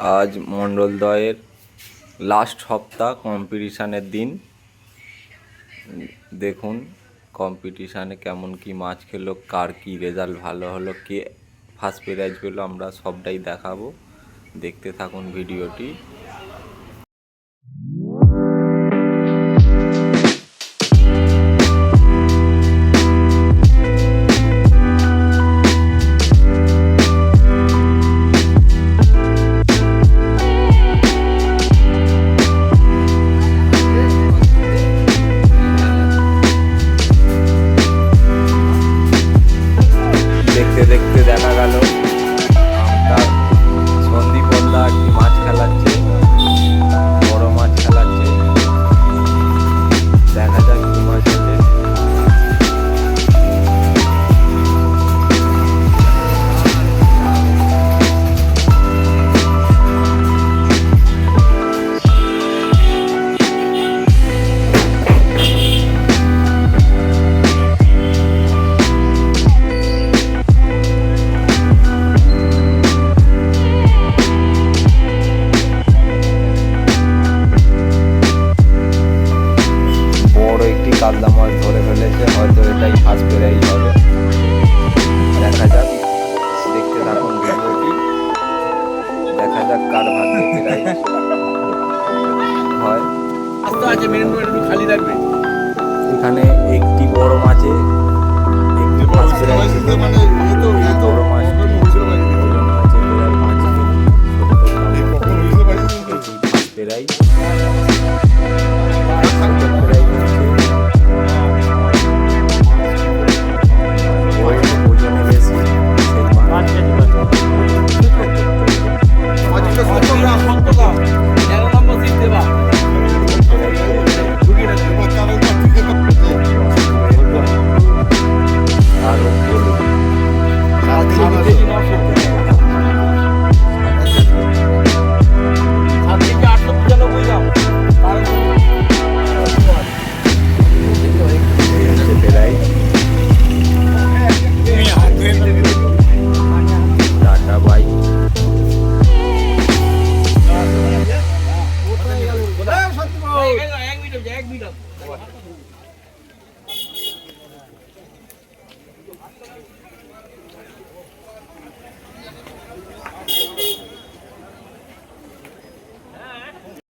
আজ মণ্ডলদয়ের লাস্ট সপ্তাহ কম্পিটিশানের দিন। দেখুন কম্পিটিশানে কেমন কি মাছ খেলো, কার কি রেজাল্ট ভালো হলো, কে ফার্স্ট প্রাইজ পেল, আমরা সবটাই দেখাবো। দেখতে থাকুন ভিডিওটি দেখতে কাতলা মাছ ধরে ফেলেছে হয়তো এটাই ফার্স্ট প্রাইজ হবে। দেখা যাক দেখতে থাকুন ভিডিওটি। দেখা যাক কার ভাগ্যে প্রাইজ হয়। মেন খালি রাখবে এখানে একটি বড় মাছে Fotograf, fotograf. এক মিনিট এক মিনিট